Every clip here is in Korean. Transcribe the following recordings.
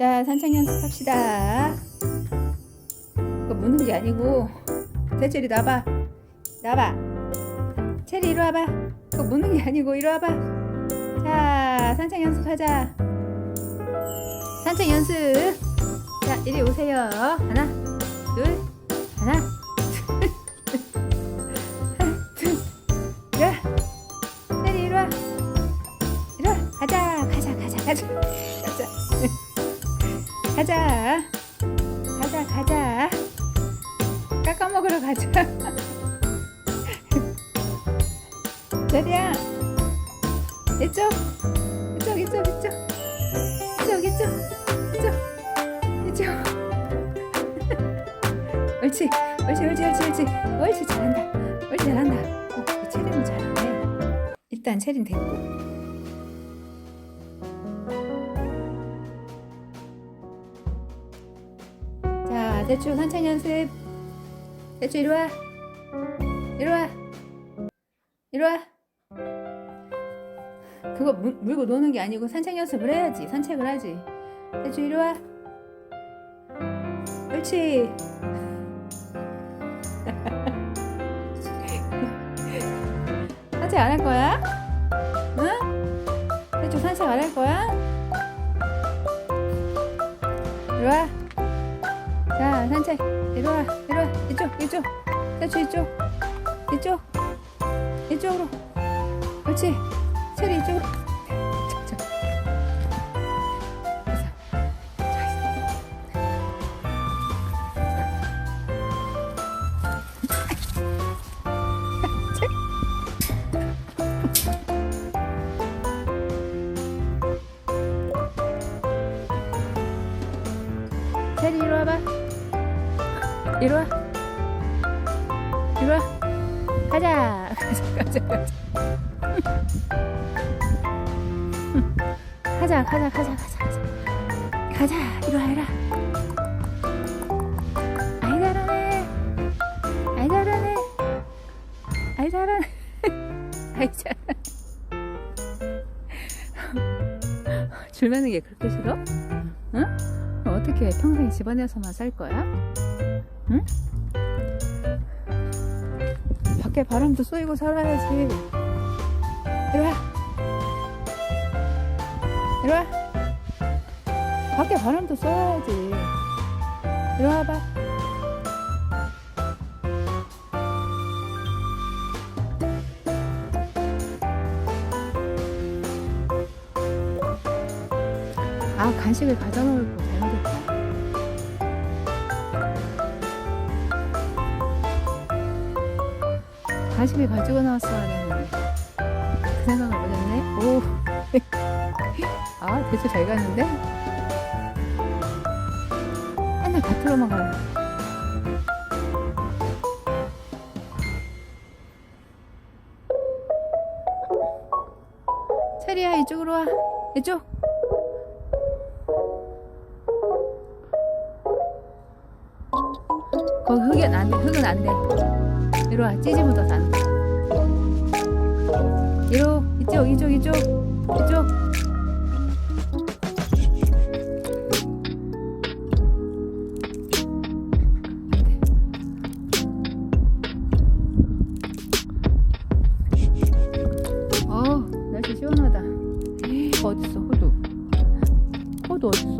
자, 산책 연습합시다. 그거 무는 게 아니고, 대체리 나봐. 나봐. 체리 이리 와봐. 그거 무는 게 아니고, 이리 와봐. 자, 산책 연습하자. 산책 연습. 자, 이리 오세요. 하나, 가자. 가자, 가자. 깎아 먹으러 가자. 제리야. 이쪽. 이쪽, 이쪽, 이쪽. 이쪽, 이쪽. 이쪽. 이쪽. 옳지. 옳지, 옳지, 옳지, 옳지. 옳지, 잘한다. 옳지, 잘한다. 어, 이 체리는 잘하네. 일단 체리는 됐고. 대추 산책 연습. 대추 이리 와. 이리 와. 이리 와. 그거 물, 물고 노는 게 아니고 산책 연습을 해야지. 산책을 하지. 대추 이리 와. 옳지. 산책 안 할 거야? 응? 대추 산책 안 할 거야? 이리 와. 자, 산책. 이리 와, 이리 와. 이쪽, 이쪽. 대추 이쪽. 이쪽. 이쪽으로. 그렇지. 체리 이쪽으로. 체리 이리 와봐. 이리 와. 이리 와. 가자. 가자, 가자, 가자. 가자, 가자, 가자, 가자, 가자. 이리 와, 이리 와. 아이 잘하네. 아이 잘하네. 아이 잘하네. 아이 잘하네. 줄 매는 게 그렇게 싫어? 응? 어떻게 평생 집안에서만 살 거야? 응? 밖에 바람도 쏘이고 살아야지. 이리 와. 이리 와. 밖에 바람도 쏘야지. 이리 와 봐. 아, 간식을 가져 놓을 거 40일 가지고 나왔어야 되는데. 그 생각을 못했네. 오. 아, 대체 잘 갔는데? 한달 밭으로만 가요 체리야 이쪽으로 와. 이쪽. 거기 흙은 안돼. 흙은 안돼. 이리 와. 찌지 묻어서 안 돼. 이로 이쪽 이쪽 이쪽 이쪽. 어우 날씨 시원하다. 어딨어 호두? 호두 어딨어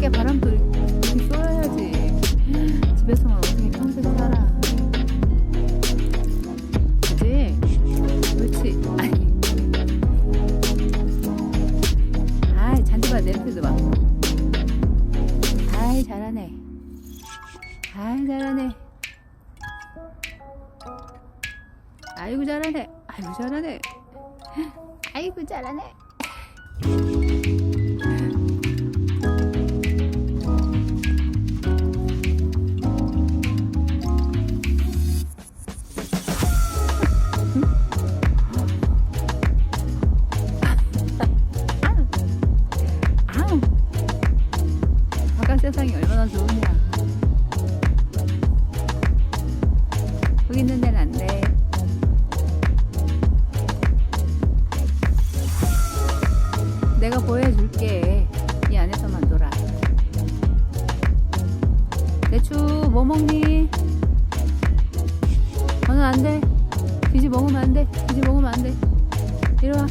밖에 바람도 쏘야지. 집에서만 어떻게 평생 살아? 그지? 그렇지. 아이 잔디밭 냄새도 맡고. 아이 잘하네. 아이 잘하네. 아이고 잘하네. 아이고 잘하네. 아이고 잘하네. 대추 뭐 먹니? 너는 안 돼. 뒤지 먹으면 안 돼. 뒤지 먹으면 안 돼. 이리 와.